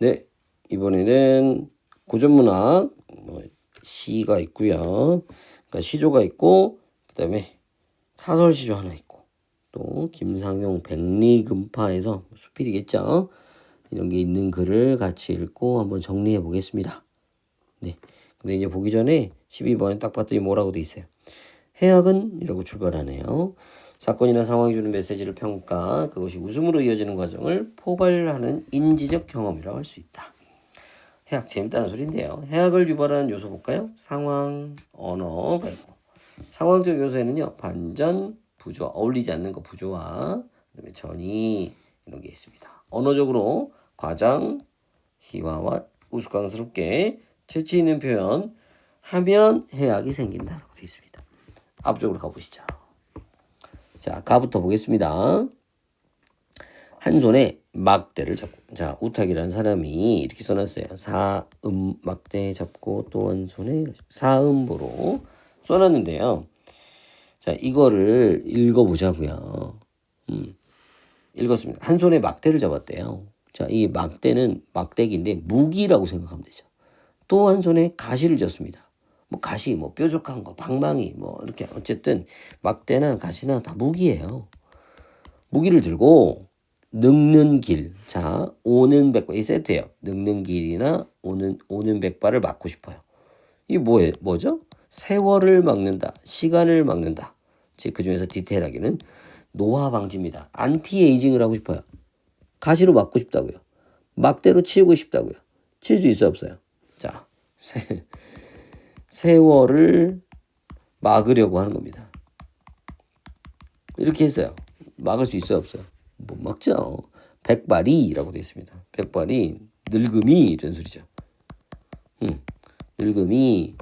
네, 이번에는 고전문학 뭐 시가 있고요. 그러니까 시조가 있고 그다음에 사설 시조 하나 있고 또 김상용 백리금파에서 수필이겠죠. 이런 게 있는 글을 같이 읽고 한번 정리해 보겠습니다. 네. 근데 이제 보기 전에 12번에 딱 봤더니 뭐라고 돼 있어요. 해악은 이라고 출발하네요. 사건이나 상황이 주는 메시지를 평가, 그것이 웃음으로 이어지는 과정을 포괄하는 인지적 경험이라고 할 수 있다. 해악 재밌다는 소리인데요. 해악을 유발하는 요소 볼까요? 상황, 언어가 있고 상황적 요소에는요 반전, 부조, 어울리지 않는 거 부조와 그다음에 전이 이런 게 있습니다. 언어적으로 과장, 희화와 우스꽝스럽게 재치 있는 표현 하면 해악이 생긴다라고 되어 있습니다. 앞쪽으로 가보시죠. 자, 가부터 보겠습니다. 한 손에 막대를 잡고 자 우탁이라는 사람이 이렇게 써놨어요. 사음 막대 잡고 또 한 손에 사음보로 써놨는데요. 자 이거를 읽어보자고요. 음, 읽었습니다. 한 손에 막대를 잡았대요. 자 이 막대는 막대기인데 무기라고 생각하면 되죠. 또 한 손에 가시를 졌습니다. 뭐 가시, 뭐 뾰족한 거, 방망이, 뭐 이렇게 어쨌든 막대나 가시나 다 무기예요. 무기를 들고 늙는 길, 자 오는 백발 이 세트예요. 늙는 길이나 오는 오는 백발을 막고 싶어요. 이게 뭐예 뭐죠? 세월을 막는다, 시간을 막는다. 즉 그 중에서 디테일하게는 노화 방지입니다. 안티 에이징을 하고 싶어요. 가시로 막고 싶다고요. 막대로 치우고 싶다고요. 칠 수 있어 없어요? 자, 세, 세월을 막으려고 하는 겁니다. 이렇게 했어요. 막을 수 있어 없어요? 못 막죠. 백발이라고 되어 있습니다. 백발이 늙음이 이런 소리죠. 음, 늙음이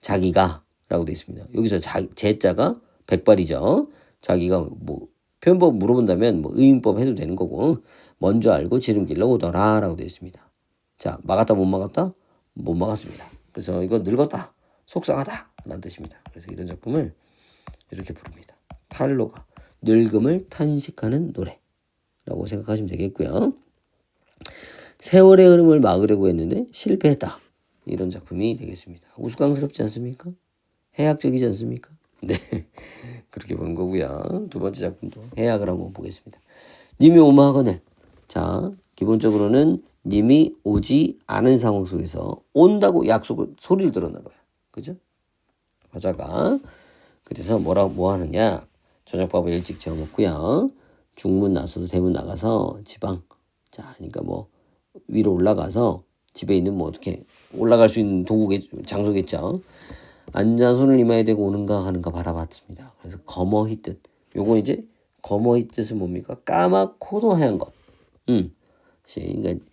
자기가라고 되어 있습니다. 여기서 자, 제자가 백발이죠. 자기가 뭐 표현법 물어본다면 뭐 의인법 해도 되는 거고 먼저 알고 지름길로 오더라라고 되어 있습니다. 자 막았다 못 막았다 못 막았습니다. 그래서 이건 늙었다 속상하다 라는 뜻입니다. 그래서 이런 작품을 이렇게 부릅니다. 탈로가 늙음을 탄식하는 노래라고 생각하시면 되겠고요. 세월의 흐름을 막으려고 했는데 실패했다. 이런 작품이 되겠습니다. 우스꽝스럽지 않습니까? 해학적이지 않습니까? 네. 그렇게 보는 거고요. 두 번째 작품도 해학을 한번 보겠습니다. 님이 오마하거늘. 자, 기본적으로는 님이 오지 않은 상황 속에서 온다고 약속을 소리를 들었나 봐요. 그죠? 화자가 그래서 뭐라고 뭐 하느냐? 저녁밥을 일찍 재워 먹고요. 중문 나서도 대문 나가서 지방 자, 그러니까 뭐 위로 올라가서 집에 있는 뭐 어떻게 올라갈 수 있는 도구겠 장소겠죠. 앉아 손을 이마에 대고 오는가 하는가 바라봤습니다. 그래서 거머히 뜻. 요거 이제 거머히 뜻은 뭡니까? 까맣고도 하얀 것. 음. 그러니까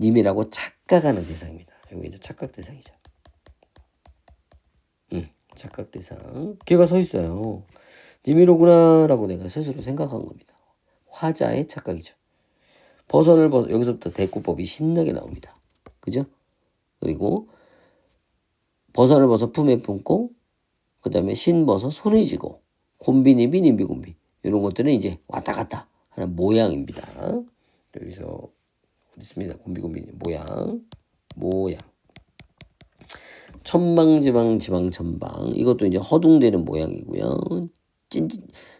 님이라고 착각하는 대상입니다. 요거 이제 착각 대상이죠. 음. 착각 대상. 걔가 서 있어요. 님이로구나라고 내가 스스로 생각한 겁니다. 화자의 착각이죠. 버선을 벗 여기서부터 대꾸법이 신나게 나옵니다. 그죠? 그리고 버선을 벗어 품에 품고 그 다음에 신 벗어 손에 쥐고 곤비니비 님비곤비 이런 것들은 이제 왔다 갔다 하는 모양입니다. 여기서 있습니다. 곤비곤비 모양 모양 천방지방 지방천방 이것도 이제 허둥대는 모양이고요. 찐,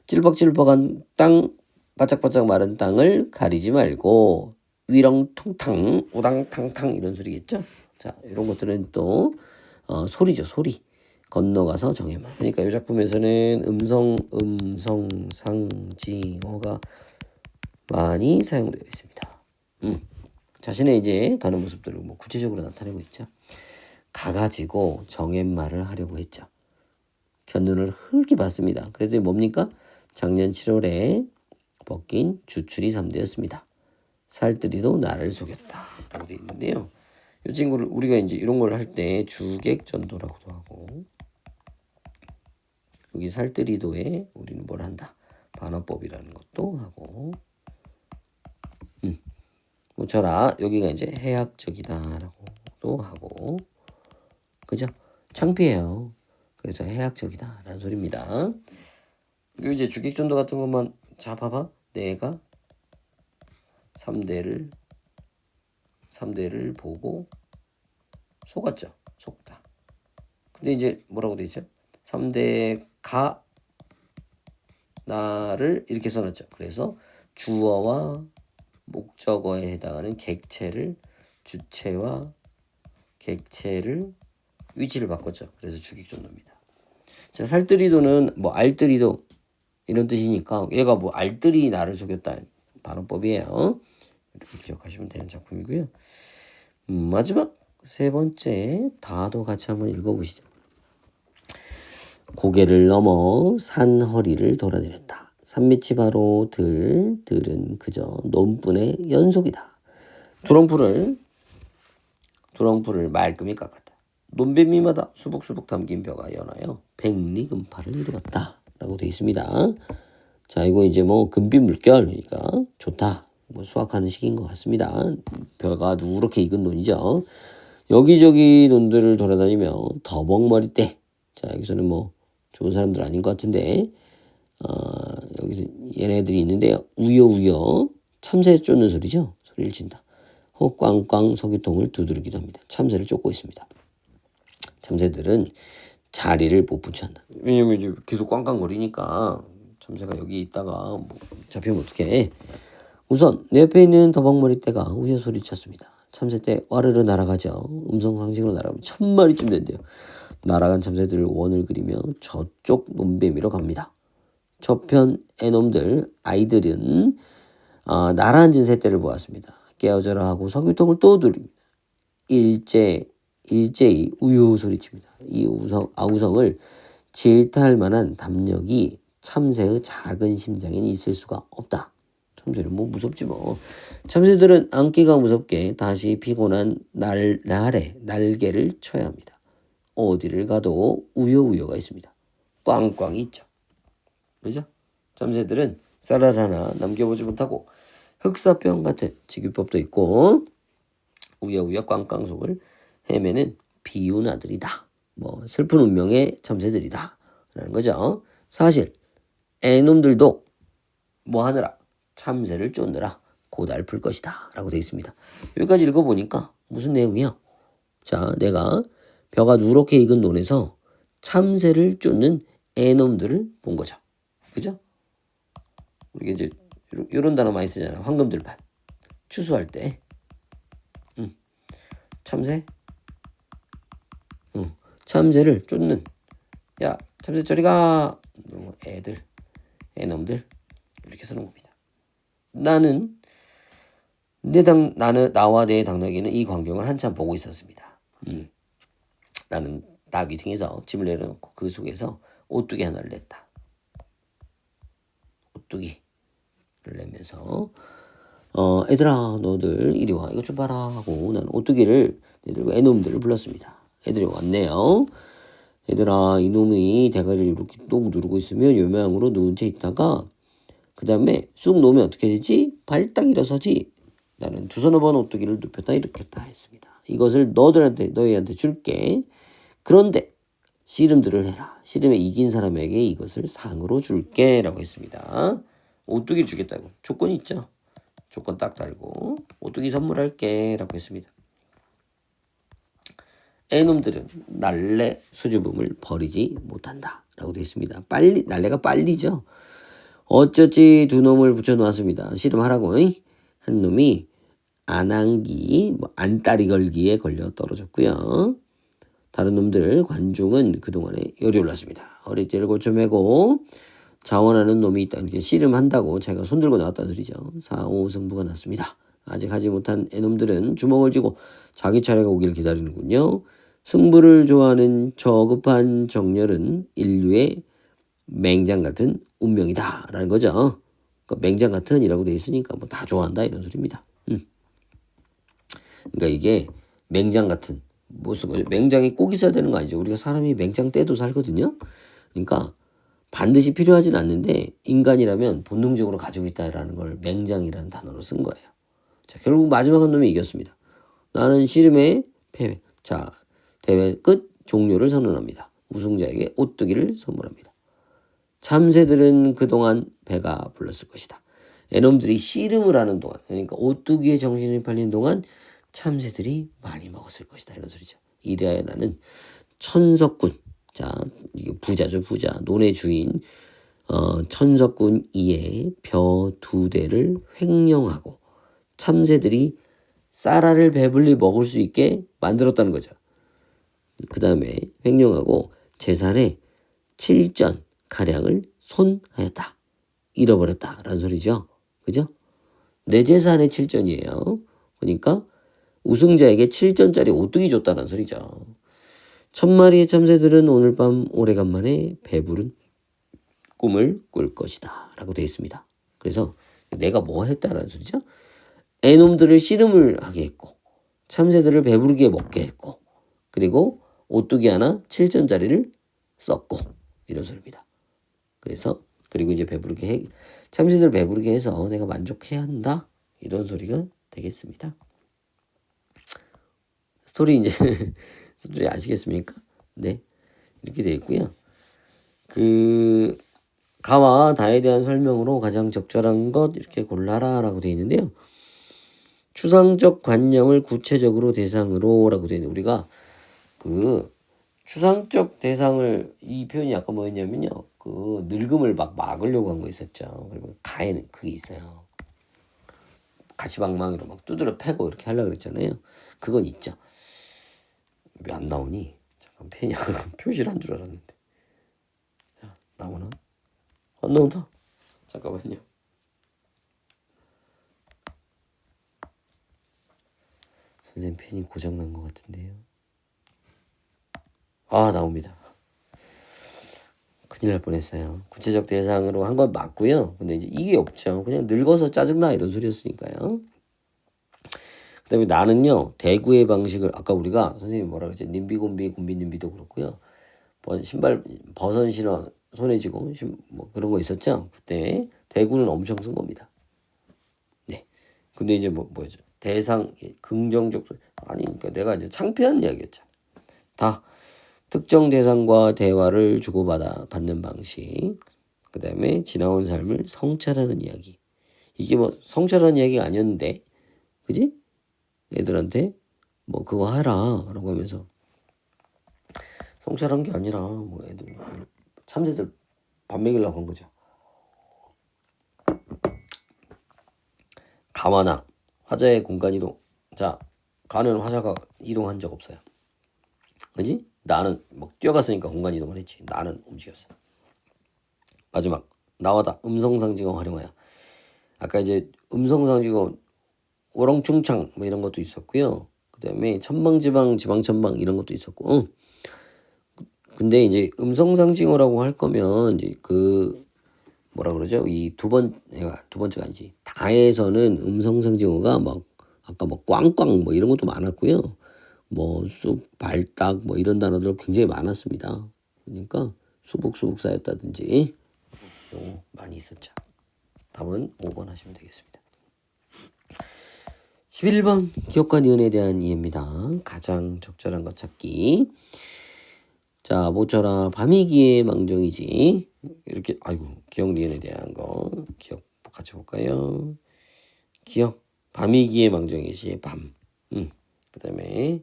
찔벅찔벅한 땅 바짝바짝 마른 땅을 가리지 말고 위렁통탕 우당탕탕 이런 소리겠죠. 자 이런 것들은 또 어, 소리죠 소리 건너가서 정해만 그러니까 이 작품에서는 음성 음성 상징어가 많이 사용되어 있습니다. 음. 자신의 이제 가는 모습들을 뭐 구체적으로 나타내고 있죠. 가가지고 정앤말을 하려고 했죠. 견눈을 흘게 봤습니다. 그래서 뭡니까? 작년 7월에 벗긴 주출이 3대였습니다. 살뜰이도 나를 속였다. 라고 있는데요. 이 친구를 우리가 이제 이런 걸 할 때 주객전도라고도 하고 여기 살뜰이도에 우리는 뭘 한다. 반어법이라는 것도 하고 음. 모쳐라 여기가 이제 해학적이다라고도 하고 그죠? 창피해요. 그래서 해학적이다라는 소리입니다. 그리고 이제 주객전도 같은 것만 자 봐봐 내가 3대를 3대를 보고 속았죠. 속다. 근데 이제 뭐라고 돼 있죠? 3대가 나를 이렇게 써놨죠. 그래서 주어와 목적어에 해당하는 객체를 주체와 객체를 위치를 바꿨죠. 그래서 주객존도입니다. 자, 살뜨리도는 뭐 알뜨리도 이런 뜻이니까 얘가 뭐 알뜰히 나를 속였다 발언법이에요. 이렇게 기억하시면 되는 작품이고요. 음, 마지막 세 번째 다도 같이 한번 읽어보시죠. 고개를 넘어 산 허리를 돌아내렸다. 산밑이 바로 들, 들은 그저 논분의 연속이다. 두렁풀을 두렁풀을 말끔히 깎았다. 논뱀미마다 수북수북 담긴 벼가 연하여 백리금파를 이루었다. 라고 되어 있습니다. 자, 이거 이제 뭐 금빛 물결이니까 좋다. 뭐 수확하는 시기인 것 같습니다. 벼가 누렇게 익은 논이죠. 여기저기 논들을 돌아다니며 더벅머리 때. 자, 여기서는 뭐 좋은 사람들 아닌 것 같은데, 어, 여기서 얘네들이 있는데, 우여우여 참새 쫓는 소리죠. 소리를 친다. 혹 꽝꽝 석유통을 두드리기도 합니다. 참새를 쫓고 있습니다. 참새들은 자리를 못 붙여한다. 왜냐면 이제 계속 꽝꽝거리니까 참새가 여기 있다가 뭐 잡히면 어떡해. 우선 내 옆에 있는 더벅머리 떼가 우여 소리쳤습니다. 참새 떼 와르르 날아가죠. 음성 상식으로 날아가면 천 마리쯤 된대요. 날아간 참새들 원을 그리며 저쪽 논배미로 갑니다. 저편 애놈들 아이들은 아, 날아앉은 새떼를 보았습니다. 깨어져라 하고 석유통을 또 두릅니다. 일제 일제히 우유 소리칩니다. 이 우성 아우성을 질타할 만한 담력이 참새의 작은 심장에는 있을 수가 없다. 참새는 뭐 무섭지 뭐. 참새들은 안기가 무섭게 다시 피곤한 날, 날에 날개를 쳐야 합니다. 어디를 가도 우여우여가 있습니다. 꽝꽝 있죠. 그죠? 참새들은 쌀알 하나 남겨보지 못하고 흑사병 같은 직유법도 있고 우여우여 꽝꽝 속을 헤매는 비운 아들이다. 뭐 슬픈 운명의 참새들이다. 라는 거죠. 사실 애놈들도 뭐 하느라 참새를 쫓느라 고달플 것이다. 라고 되어 있습니다. 여기까지 읽어보니까 무슨 내용이야? 자, 내가 벼가 누렇게 익은 논에서 참새를 쫓는 애놈들을 본 거죠. 그죠? 우리가 이제 이런 단어 많이 쓰잖아. 황금들판. 추수할 때. 응. 참새? 응. 참새를 쫓는. 야, 참새 저리 가. 뭐 애들, 애놈들. 이렇게 쓰는 겁니다. 나는 내 당, 나는 나와 내 당나귀는 이 광경을 한참 보고 있었습니다. 음. 나는 나귀 등에서 짐을 내려놓고 그 속에서 오뚜기 하나를 냈다. 오뚜기를 내면서 어 애들아 너들 이리 와 이것 좀 봐라 하고 나는 오뚜기를 애들과 애놈들을 불렀습니다. 애들이 왔네요. 얘들아 이놈이 대가리를 이렇게 똑 누르고 있으면 요 모양으로 누운 채 있다가 그 다음에 쑥 놓으면 어떻게 되지? 발딱 일어서지. 나는 두 손을 번 오뚜기를 눕혔다 일으켰다 했습니다. 이것을 너들한테 너희한테 줄게. 그런데 씨름들을 해라. 씨름에 이긴 사람에게 이것을 상으로 줄게 라고 했습니다. 오뚜기 주겠다고 조건이 있죠. 조건 딱 달고 오뚜기 선물할게 라고 했습니다. 애놈들은 날래 수줍음을 버리지 못한다 라고 되어 있습니다. 빨리 날래가 빨리죠. 어쩌지 두 놈을 붙여놓았습니다. 씨름하라고 한 놈이 안한기, 뭐 안따리 걸기에 걸려 떨어졌고요. 다른 놈들 관중은 그동안에 열이 올랐습니다. 허리띠를 고쳐매고 자원하는 놈이 있다. 이렇게 씨름한다고 제가 손들고 나왔다는 소리죠. 4, 5 승부가 났습니다. 아직 하지 못한 애놈들은 주먹을 쥐고 자기 차례가 오길 기다리는군요. 승부를 좋아하는 저급한 정열은 인류의 맹장 같은 운명이다. 라는 거죠. 그 맹장 같은 이라고 돼 있으니까 뭐 다 좋아한다 이런 소리입니다. 음. 그러니까 이게 맹장 같은 무슨 거죠? 맹장이 꼭 있어야 되는 거 아니죠? 우리가 사람이 맹장 때도 살거든요. 그러니까 반드시 필요하진 않는데 인간이라면 본능적으로 가지고 있다라는 걸 맹장이라는 단어로 쓴 거예요. 자, 결국 마지막 한 놈이 이겼습니다. 나는 씨름의 패배. 자, 대회 끝 종료를 선언합니다. 우승자에게 오뚜기를 선물합니다. 참새들은 그동안 배가 불렀을 것이다. 애놈들이 씨름을 하는 동안, 그러니까 오뚜기의 정신이 팔린 동안 참새들이 많이 먹었을 것이다 이런 소리죠. 이래야 나는 천석군 자 부자죠 부자 논의 주인 어, 천석군 이에 벼 두 대를 횡령하고 참새들이 쌀알을 배불리 먹을 수 있게 만들었다는 거죠. 그 다음에 횡령하고 재산의 7전 가량을 손하였다. 잃어버렸다라는 소리죠. 그죠? 내 재산의 7전이에요. 그러니까 우승자에게 7전짜리 오뚜기 줬다는 소리죠. 천 마리의 참새들은 오늘 밤 오래간만에 배부른 꿈을 꿀 것이다. 라고 되어 있습니다. 그래서 내가 뭐 했다라는 소리죠? 애놈들을 씨름을 하게 했고, 참새들을 배부르게 먹게 했고, 그리고 오뚜기 하나 7전짜리를 썼고, 이런 소리입니다. 그래서, 그리고 이제 배부르게 해, 참새들 배부르게 해서 내가 만족해야 한다. 이런 소리가 되겠습니다. 스토리 이제, 스토리 아시겠습니까? 네. 이렇게 되어 있고요. 그, 가와 다에 대한 설명으로 가장 적절한 것 이렇게 골라라 라고 되어 있는데요. 추상적 관념을 구체적으로 대상으로 라고 되어 있는데 우리가 그 추상적 대상을 이 표현이 아까 뭐였냐면요. 그 늙음을 막 막으려고 한 거 있었죠. 그리고 가에는 그게 있어요. 가시방망이로 막 두드려 패고 이렇게 하려고 그랬잖아요. 그건 있죠. 왜 안 나오니? 잠깐 펜이 표시를 한 줄 알았는데. 자, 나오나? 안 나온다. 잠깐만요. 선생님 펜이 고장난 것 같은데요. 아 나옵니다. 큰일 날 뻔했어요. 구체적 대상으로 한 건 맞고요. 근데 이제 이게 없죠. 그냥 늙어서 짜증나 이런 소리였으니까요. 그다음에 나는요 대구의 방식을 아까 우리가 선생님이 뭐라 그랬죠? 님비곰비 곰비님비도 그렇고요. 번- 신발 버선 신어 손에 쥐고 신- 뭐 그런 거 있었죠. 그때 대구는 엄청 쓴 겁니다. 네. 근데 이제 뭐 뭐죠? 대상 긍정적 소리. 아니 그러니까 내가 이제 창피한 이야기였죠. 다 특정 대상과 대화를 주고받아 받는 방식. 그 다음에 지나온 삶을 성찰하는 이야기. 이게 뭐 성찰하는 이야기가 아니었는데, 그지? 애들한테 뭐 그거 하라라고 하면서 성찰한 게 아니라 뭐 애들 참새들 밥 먹이려고 한 거죠. 가와나 화자의 공간 이동. 자, 가는 화자가 이동한 적 없어요. 그지? 나는 막 뛰어갔으니까 공간 이동을 했지. 나는 움직였어. 마지막 나와다 음성 상징어 활용하여. 아까 이제 음성 상징어 워렁충창 뭐 이런 것도 있었고요. 그다음에 천방지방 지방천방 이런 것도 있었고. 응. 근데 이제 음성상징어라고 할 거면 이제 그 뭐라 그러죠? 이 두 번째가 두 번째가 아니지. 다에서는 음성상징어가 막 아까 뭐 꽝꽝 뭐 이런 것도 많았고요. 뭐 쑥, 발딱 뭐 이런 단어들 굉장히 많았습니다. 그러니까 수북수북 쌓였다든지 요 많이 있었죠. 답은 5번 하시면 되겠습니다. 11번 기억과 니은에 대한 이해입니다. 가장 적절한 것 찾기. 자, 모처라 밤이기에 망정이지. 이렇게 아이고 기억 니은에 대한 거 기억 같이 볼까요? 기억 밤이기에 망정이지 밤. 음. 그다음에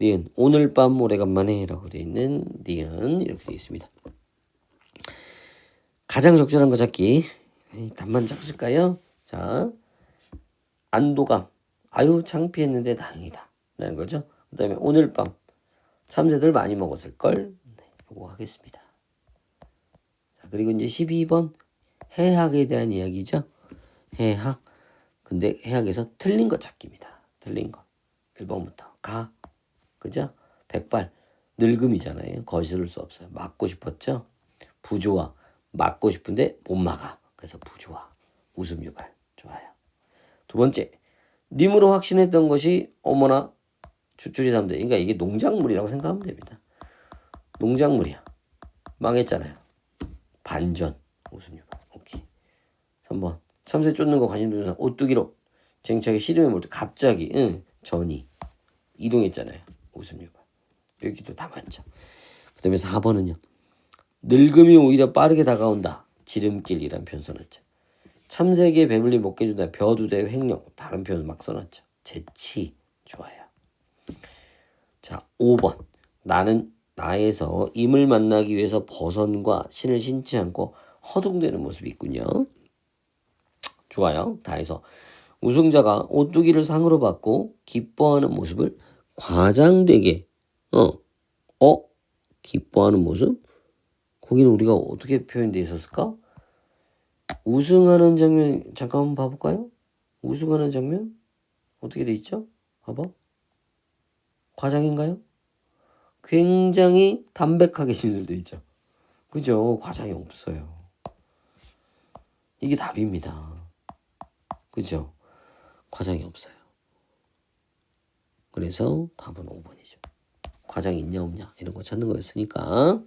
니은 오늘 밤 오래간만에라고 되어 있는 니은 이렇게 되어 있습니다. 가장 적절한 거 찾기. 답만 찾을까요? 자, 안도감. 아유 창피했는데 다행이다. 라는 거죠. 그 다음에 오늘 밤 참새들 많이 먹었을 걸. 네, 요거 하겠습니다. 자, 그리고 이제 12번 해학에 대한 이야기죠. 해학. 근데 해학에서 틀린 거 찾기입니다. 틀린 거. 1번부터 가. 그죠? 백발. 늙음이잖아요. 거스를 수 없어요. 막고 싶었죠? 부조화. 막고 싶은데 못 막아. 그래서 부조화. 웃음 유발. 좋아요. 두 번째. 님으로 확신했던 것이 어머나 추출이 삼대. 그러니까 이게 농작물이라고 생각하면 됩니다. 농작물이야. 망했잖아요. 반전. 유발. 오케이. 3번. 참새 쫓는 거 관심 두는 사람 오뚜기로 쟁취하게 씨름해 볼때 갑자기 응 전이 이동했잖아요. 유발. 여기도 다 맞죠. 그 다음에 4번은요. 늙음이 오히려 빠르게 다가온다. 지름길이란 표현 써놨죠. 참새에게 배불리 먹게 준다. 벼두대 횡령. 다른 표현 막 써놨죠. 재치. 좋아요. 자, 5번. 나는 나에서 임을 만나기 위해서 버선과 신을 신지 않고 허둥대는 모습이 있군요. 좋아요. 다해서 우승자가 오뚜기를 상으로 받고 기뻐하는 모습을 과장되게 어, 어, 기뻐하는 모습? 거기는 우리가 어떻게 표현되어 있었을까? 우승하는 장면 잠깐 한번 봐볼까요? 우승하는 장면 어떻게 돼 있죠? 봐봐. 과장인가요? 굉장히 담백하게 진술돼 있죠. 그죠? 과장이 없어요. 이게 답입니다. 그죠? 과장이 없어요. 그래서 답은 5번이죠. 과장이 있냐 없냐 이런 거 찾는 거였으니까